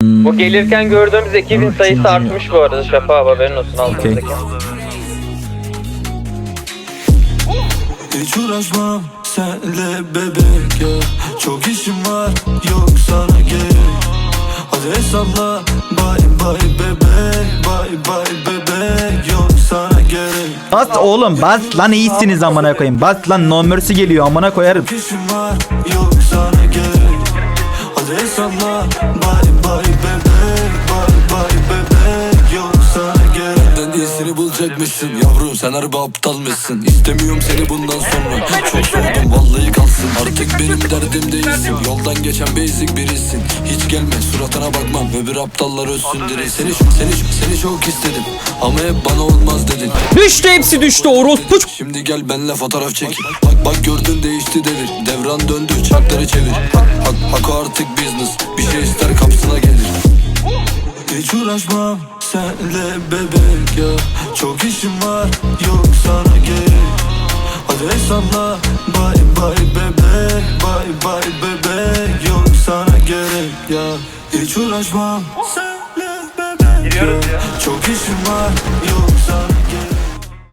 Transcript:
Bu gelirken gördüğümüz ekibin sayısı artmış bu arada. Şafak abi haberin olsun. Altındaki. Hiç uğraşmam senle bebek ya. Çok işim var yok sana gerek. Hadi hesapla. Bye bye bebek. Bye bye bebek. Yok sana gerek Bas oğlum bas lan iyisiniz amına koyayım. Bas lan no geliyor amına koyarım. İşim var yok sana gerek Hadi hesapla bulacakmışsın Yavrum sen harbi aptalmışsın. İstemiyorum seni bundan sonra. Çok soğudum vallahi kalsın. Artık benim derdim değilsin. Yoldan geçen basic birisin. Hiç gelme suratına bakmam. Öbür aptallar ölsün direkt Seni, seni, seni çok istedim. Ama hep bana olmaz dedin. Düştü hepsi düştü orospu Şimdi gel benle fotoğraf çekil Bak bak gördün değişti devir Devran döndü çarkları çevir. Hak, hak, hak artık business. Bir şey ister kapısına gelir. Hiç uğraşmam senle bebek ya. Çok işim var yok sana gerek. Hadi hesapla bye bye bebek Bye bye bebek yok sana gerek ya. Hiç uğraşmam senle bebek ya. Çok işim var yok